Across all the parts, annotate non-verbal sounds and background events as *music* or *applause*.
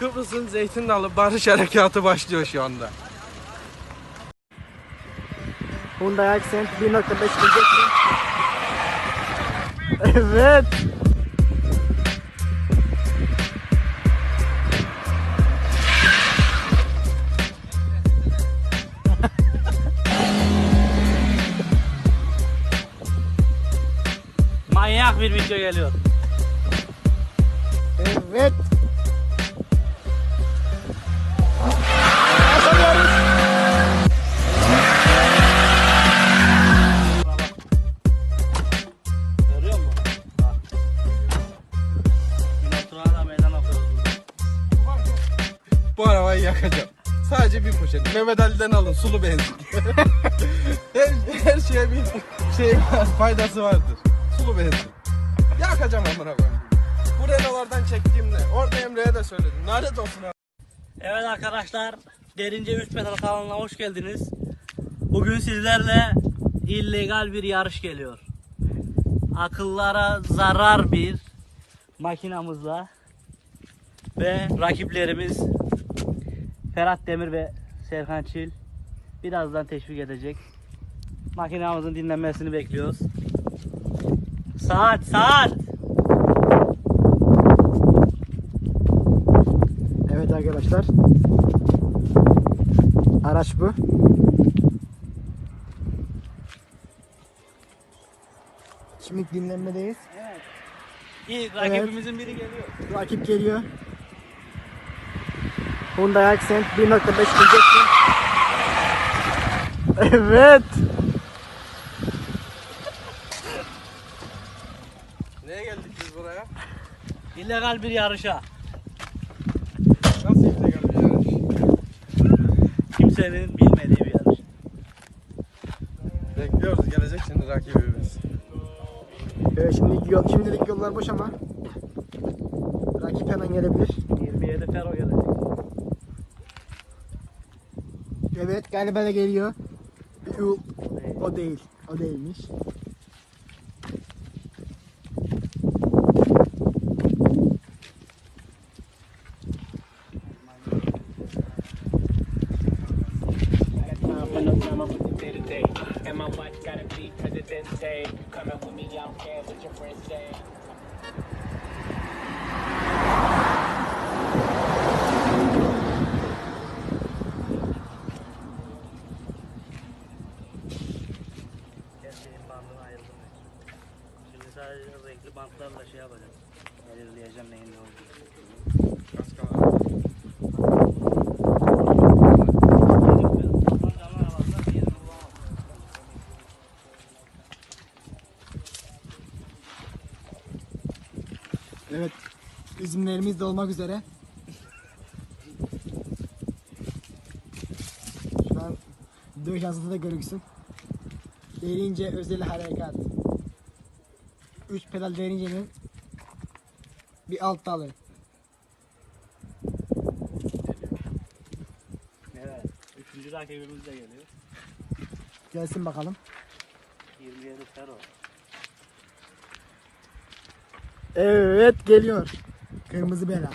Kıbrıs'ın Zeytin Dalı Barış Harekatı başlıyor şu anda. Hyundai Accent 1.5 diyeceksin. Evet. Manyak bir video geliyor. Evet. Sadece bir poşet. Mehmet Ali'den alın sulu benzin. *laughs* her, her şeye bir şey var, faydası vardır. Sulu benzin. Yakacağım amına koyayım. Bu Renault'lardan çektiğimde orada Emre'ye de söyledim. Lanet olsun abi. Evet arkadaşlar, Derince 3 metre kanalına hoş geldiniz. Bugün sizlerle illegal bir yarış geliyor. Akıllara zarar bir makinamızla ve rakiplerimiz Ferhat Demir ve Serkan Çil birazdan teşvik edecek. Makinamızın dinlenmesini bekliyoruz. Saat saat. Evet arkadaşlar. Araç bu. Şimdi dinlenmedeyiz. İlk rakibimizin biri geliyor. Rakip geliyor. Hyundai Accent 1.5 diyeceksin. Evet. Neye geldik biz buraya? İllegal bir yarışa. Nasıl illegal bir yarış? Kimsenin bilmediği bir yarış. Bekliyoruz gelecek şimdi rakibimiz. Evet şimdilik yol, şimdilik yollar boş ama rakip hemen gelebilir. 27 Fero gelecek. Evet galiba da geliyor. Yu- O değil. O değilmiş. Coming with. Evet. Üzümlerimiz de olmak üzere. Şu an dövüş da görüksün. Derince özel harekat. 3 pedal derincenin bir alt dalı. Evet. Üçüncü rakibimiz de geliyor. Gelsin bakalım. 27 Fero. Evet geliyor. Kırmızı bela.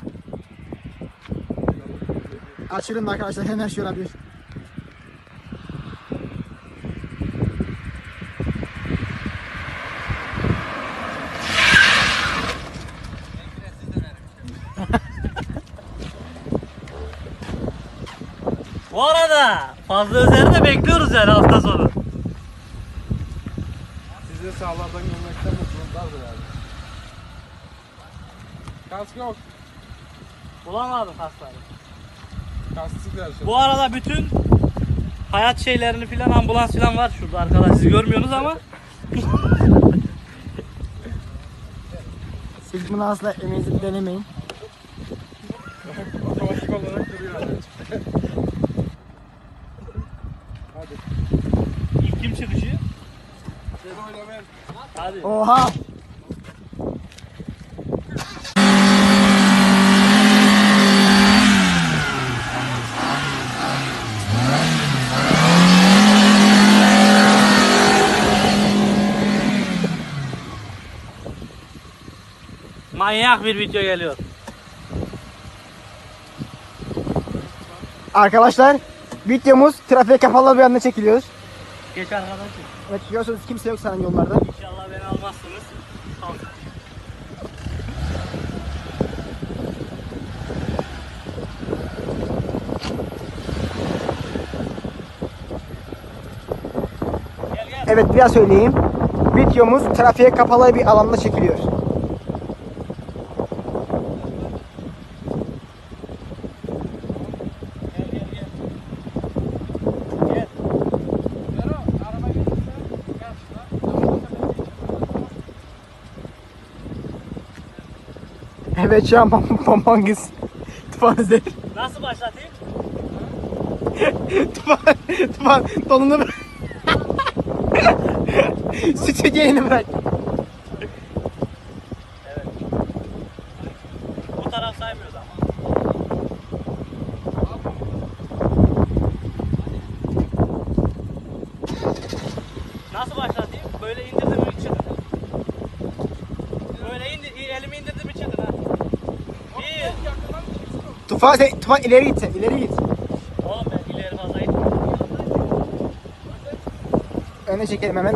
Açılın arkadaşlar hemen şöyle bir. *laughs* Bu arada fazla özeri de bekliyoruz yani hafta sonu. Sizi sağlardan görmekten mutluluklardır abi. Kask yok. Bulamadım hastayı. Kasksız yarışalım. Bu arada bütün hayat şeylerini filan ambulans filan var şurada arkadaşlar siz görmüyorsunuz ama *laughs* Siz bunu asla emeğinizi denemeyin. Otomatik olarak duruyor. Hadi. ilk kim çıkışı? Hadi. Oha! Manyak bir video geliyor. Arkadaşlar videomuz trafiğe kapalı bir anda çekiliyoruz. Geç arkadaşım. Evet biliyorsunuz kimse yok sana yollarda. İnşallah beni almazsınız. Gel. Evet bir daha söyleyeyim. Videomuz trafiğe kapalı bir alanda çekiliyor. Evet şu an pam pampan kız. Tufan izler. Nasıl başlatayım? Tufan, Tufan donunu bırak. Sütügeğini bırak. Tufan, sen, Tufan ileri git sen ileri git. Oğlum ben ileri fazla gitmiyorum. Öne çekelim hemen.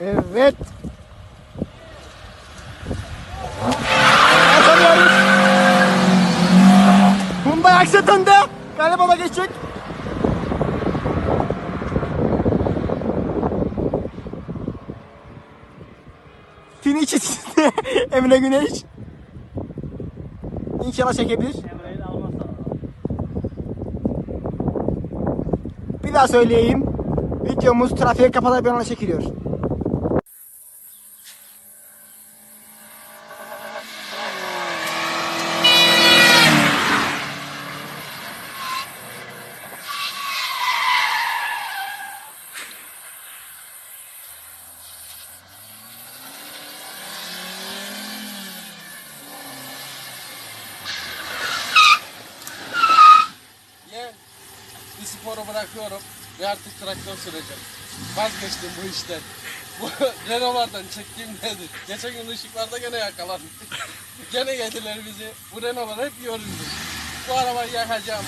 Evet. Atamıyoruz. Mumbai aksatında. Galiba da geçecek. Finish *laughs* çizgisi. Emre Güneş. İnşallah çekebilir. Emre'yi. Bir daha söyleyeyim. Videomuz trafiğe kapalı bir alana çekiliyor. Yeğen, bir sporu bırakıyorum ve artık traktör süreceğim. Vazgeçtim bu işten. Bu *laughs* Renault'lardan çektiğim nedir? Geçen gün ışıklarda gene yakalandık. *laughs* gene yediler bizi. Bu Renault'lar hep yoruldu. Bu arabayı yakacağım.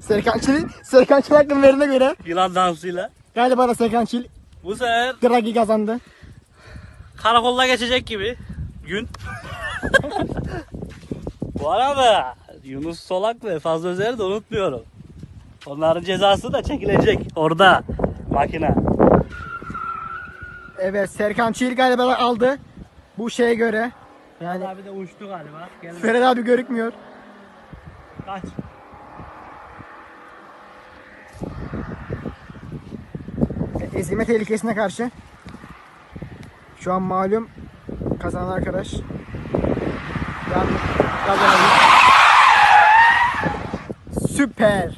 Serkan Çil, Serkan Çil hakkını verine göre Yılan dansıyla. galiba da Serkan Çil Bu sefer Draghi kazandı. karakolla geçecek gibi gün. Bu arada Yunus Solak ve Fazlı Özer'i de unutmuyorum. Onların cezası da çekilecek orada makine. Evet Serkan Çil galiba aldı. Bu şeye göre. Yani Abi de uçtu galiba. Gel Ferhat abi görükmüyor. kaç. E, Ezilme tehlikesine karşı. Şu an malum kazanan arkadaş. Yani kazandı. Süper.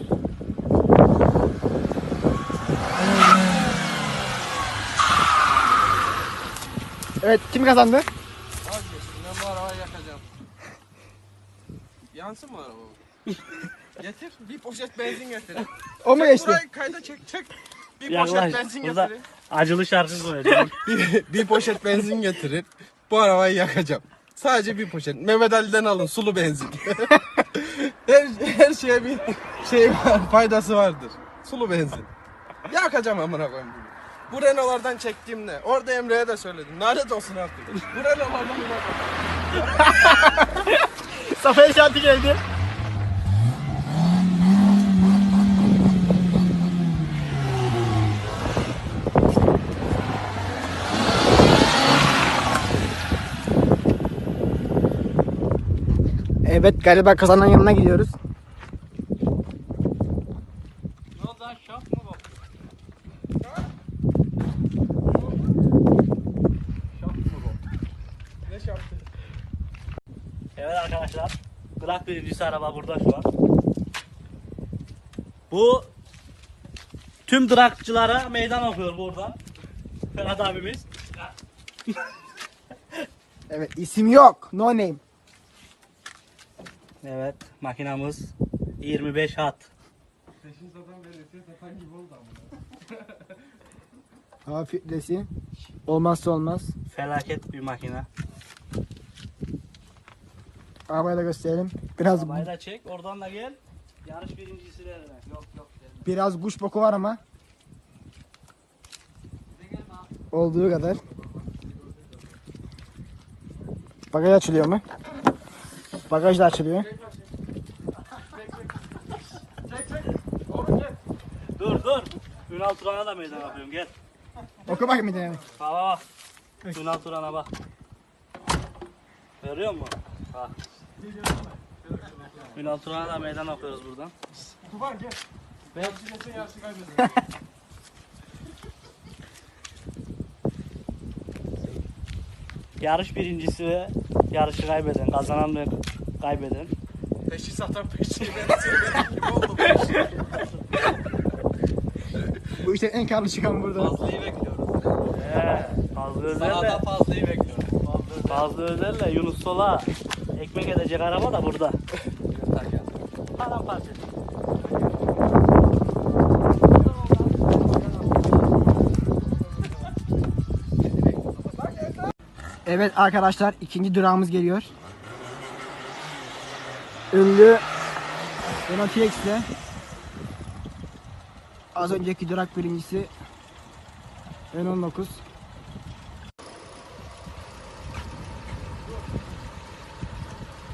Evet kim kazandı? *laughs* Vazgeçtim ben bu arabayı yakacağım. Yansın mı araba? getir bir poşet benzin getir. O mu geçti? Burayı kayda çek çek. Bir poşet Yaklaş. benzin Burada getirin. acılı şarkı koyacağım. bir, *laughs* bir poşet benzin getirin. Bu arabayı yakacağım. Sadece bir poşet. Mehmet Ali'den alın sulu benzin. *laughs* her, her şeye bir şey var, faydası vardır. Sulu benzin. Yakacağım amına koyayım. Bu Renault'lardan çektiğim ne? Orada Emre'ye de söyledim. Lanet olsun artık. Bu Renault'lardan bir Zafer *laughs* Şanti geldi. Evet galiba kazanan yanına gidiyoruz. ne oldu lan şok mu bu? Ne şartı? Evet arkadaşlar. Bırak birincisi araba burada şu an. Bu tüm drakçılara meydan okuyor buradan. Ferhat abimiz. Evet isim yok. No name. Evet makinamız 25 hat. Peşin satan belirtiyor satan gibi oldu ama. *laughs* Hava filtresi. Olmazsa olmaz. Felaket bir makine. Arabayı da gösterelim. Biraz Arabayı da çek. Oradan da gel. Yarış birincisi nerede? Yok yok. biraz kuş boku var ama. Olduğu kadar. Bagaj açılıyor mu? Bagaj da açılıyor. Dur dur. Ünal Turan'a da meydan yapıyorum gel. Oku bakayım bir tane. Bak bak bak. Ünal Turan'a bak. Görüyor musun? Bak. Ünal Turan'a da meydan okuyoruz buradan. Tufan gel. Ben Yarışı yarışı kaybediyor. *laughs* yarış birincisi ve yarışı kaybeden, kazanan ve kaybeden. Belirtiyor benim gibi oldu bu iş. Bu işte en karlı çıkan burada. Fazlıyı bekliyoruz. Ee, Fazlı Sana Özer'le da fazlayı bekliyoruz. Fazlı Özer'le Yunus Sola ekmek edecek araba da burada. Paramparça. Evet arkadaşlar ikinci durağımız geliyor. Ünlü Renault TX ile az önceki durak birincisi Renault 9.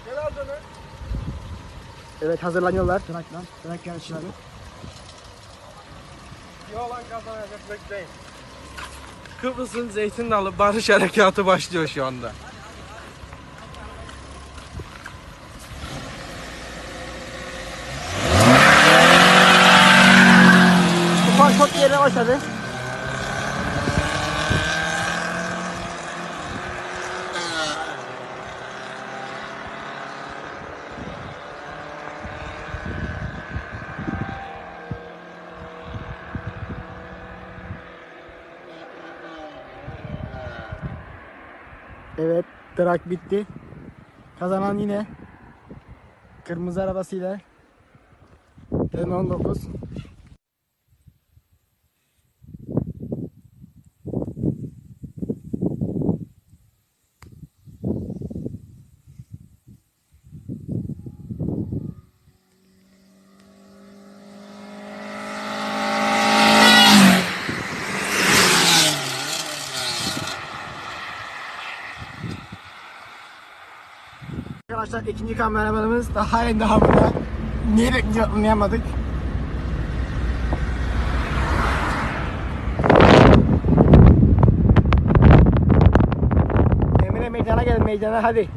Gel al dönü. Evet hazırlanıyorlar duraktan. Durak yarışları. Yok lan kazanacak bekleyin. Kıbrıs'ın Zeytin Dalı Barış Harekatı başlıyor şu anda. başladı. Evet, trak bitti. Kazanan yine kırmızı arabasıyla N19 Arkadaşlar ikinci kameramanımız da halen daha burada. Niye bekliyor anlayamadık. Emre meydana gel meydana hadi.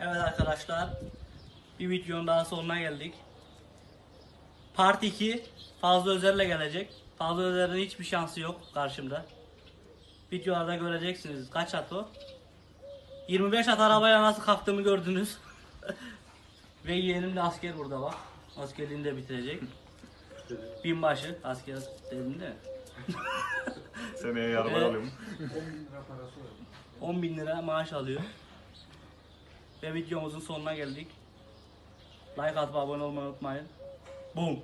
Evet arkadaşlar. Bir videonun daha sonuna geldik. Part 2 Fazla Özer'le gelecek. Fazla Özer'in hiçbir şansı yok karşımda. Videolarda göreceksiniz. Kaç at o? 25 at arabaya nasıl kalktığımı gördünüz. *laughs* Ve yeğenim de asker burada bak. Askerliğini de bitirecek. *laughs* Binbaşı asker dedim de. *laughs* Seneye yarılar Evet. alıyorum. 10 bin lira maaş alıyor. Ve videomuzun sonuna geldik. Like atıp abone olmayı unutmayın. Boom.